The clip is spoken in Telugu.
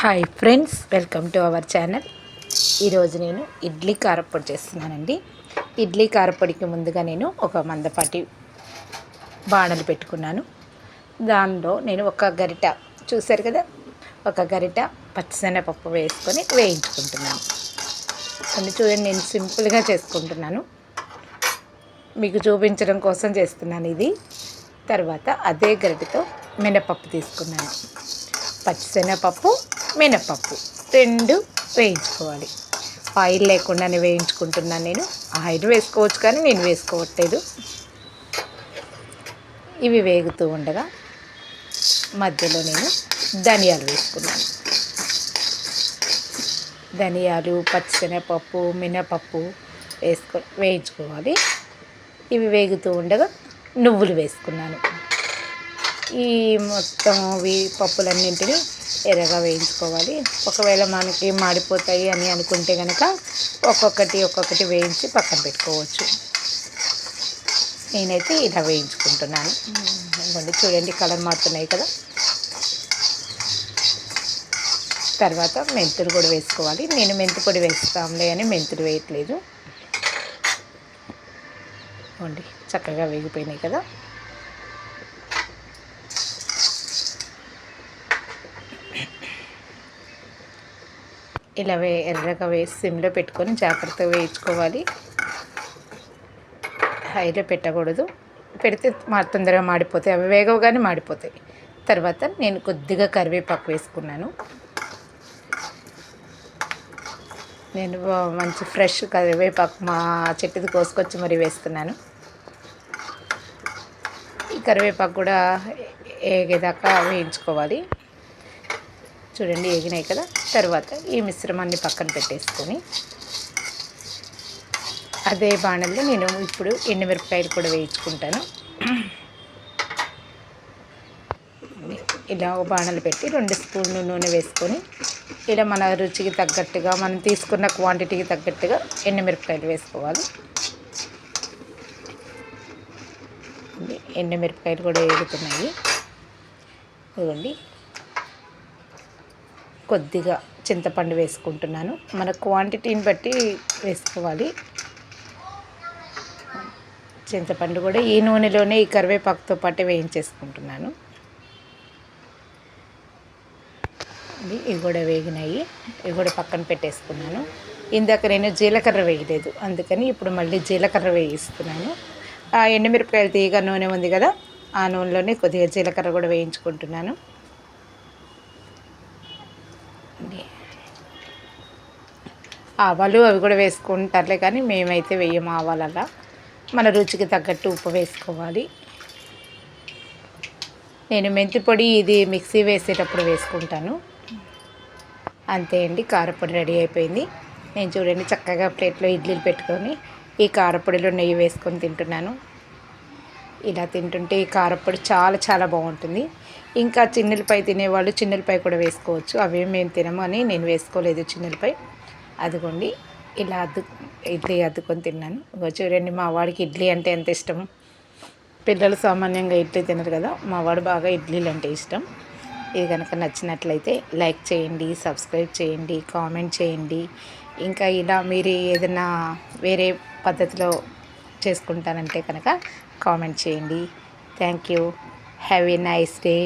Hi friends welcome to our channel ఈరోజు నేను ఇడ్లీ కారపొడి చేస్తున్నానండి. ఇడ్లీ కారపొడికి ముందుగా నేను ఒక మందపాటి బాణలు పెట్టుకున్నాను. దానిలో నేను ఒక గరిట చూశారు కదా? ఒక గరిట పచ్చిశనగపప్పు వేసుకొని వేయించుకుంటున్నాను. కొన్ని చూడండి నేను సింపుల్గా చేసుకుంటున్నాను. మీకు చూపించడం కోసం చేస్తున్నాను ఇది. తర్వాత అదే గరిటతో మినపప్పు తీసుకున్నాను. పచ్చిశనగపప్పు మినపప్పు. రెండు వేయించుకోవాలి. ఆయిల్ లేకుండానే వేయించుకుంటున్నాను నేను. ఆయిల్ వేసుకోవచ్చు కానీ నేను వేసుకోవట్లేదు. ఇవి వేగుతూ ఉండగా మధ్యలో నేను ధనియాలు వేసుకున్నాను. ధనియాలు పచ్చిశనగపప్పు మినపప్పు వేసుకో వేయించుకోవాలి. ఇవి వేగుతూ ఉండగా నువ్వులు వేసుకున్నాను. ఈ మొత్తం ఇవి పప్పులన్నింటినీ ఎర్రగా వేయించుకోవాలి. ఒకవేళ మనకి మాడిపోతాయి అని అనుకుంటే కనుక ఒక్కొక్కటి ఒక్కొక్కటి వేయించి పక్కన పెట్టుకోవచ్చు. నేనైతే ఇలా వేయించుకుంటున్నాను. ఇవ్వండి చూడండి కలర్ మారుతున్నాయి కదా. తర్వాత మెంతులు కూడా వేసుకోవాలి. నేను మెంతి పొడి వేస్తాంలే అని మెంతులు వేయట్లేదు. ఇవ్వండి చక్కగా వేగిపోయినాయి కదా. ఇలా వే ఎర్రగా వేసి సిమ్లో పెట్టుకొని జాగ్రత్తగా వేయించుకోవాలి. హైలో పెట్టకూడదు. పెడితే మా తొందరగా మాడిపోతాయి. అవి వేగవగానే మాడిపోతాయి. తర్వాత నేను కొద్దిగా కరివేపాకు వేసుకున్నాను. నేను మంచి ఫ్రెష్ కరివేపాకు మా చెట్టుది కోసుకొచ్చి మరి వేస్తున్నాను. ఈ కరివేపాకు కూడా ఏగేదాకా వేయించుకోవాలి. చూడండి ఎగినాయి కదా తర్వాత ఈ మిశ్రమాన్ని పక్కన పెట్టేసుకొని అదే బాణల్లో నేను ఇప్పుడు ఎండుమిరపకాయలు కూడా వేయించుకుంటాను. ఇలా బాణలు పెట్టి రెండు స్పూన్లు నూనె వేసుకొని ఇలా మన రుచికి తగ్గట్టుగా మనం తీసుకున్న క్వాంటిటీకి తగ్గట్టుగా ఎండుమిరపకాయలు వేసుకోవాలి. ఎండుమిరపకాయలు కూడా వేగుతున్నాయి ఇదిగోండి కొద్దిగా చింతపండు వేసుకుంటున్నాను. మన క్వాంటిటీని బట్టి వేసుకోవాలి. చింతపండు కూడా ఈ నూనెలోనే ఈ కరివేపాకుతో పాటు వేయించేసుకుంటున్నాను. ఇవి కూడా వేగినాయి. ఇవి కూడా పక్కన పెట్టేసుకున్నాను. ఇందాక నేను జీలకర్ర వేయలేదు. అందుకని ఇప్పుడు మళ్ళీ జీలకర్ర వేయిస్తున్నాను. ఆ ఎండుమిరపకాయలు తీగ నూనె ఉంది కదా ఆ నూనెలోనే కొద్దిగా జీలకర్ర కూడా వేయించుకుంటున్నాను. ఆవాలు అవి కూడా వేసుకుంటారులే కానీ మేమైతే వేయము ఆవాలలా. మన రుచికి తగ్గట్టు ఉప్పు వేసుకోవాలి. నేను మెంతి పొడి ఇది మిక్సీ వేసేటప్పుడు వేసుకుంటాను. అంతే అండి కారపొడి రెడీ అయిపోయింది. నేను చూడండి చక్కగా ప్లేట్లో ఇడ్లీలు పెట్టుకొని ఈ కారపొడిలో నెయ్యి వేసుకొని తింటున్నాను. ఇలా తింటుంటే ఈ కారపొడి చాలా చాలా బాగుంటుంది. ఇంకా చిన్నెలపై తినేవాళ్ళు చిన్నెలపై కూడా వేసుకోవచ్చు. అవేం మేము తినము అని నేను వేసుకోలేదు చిన్నెలపై అదిగోండి ఇలా అద్దు ఇడ్లీ అద్దుకొని తిన్నాను. చూడండి మా వాడికి ఇడ్లీ అంటే ఎంత ఇష్టం. పిల్లలు సామాన్యంగా ఇడ్లీ తినరు కదా మా వాడు బాగా ఇడ్లీలు అంటే ఇష్టం. ఇది కనుక నచ్చినట్లయితే లైక్ చేయండి సబ్స్క్రైబ్ చేయండి కామెంట్ చేయండి. ఇంకా ఇలా మీరు ఏదైనా వేరే పద్ధతిలో చేసుకుంటానంటే కనుక కామెంట్ చేయండి. Thank you. Have a nice day.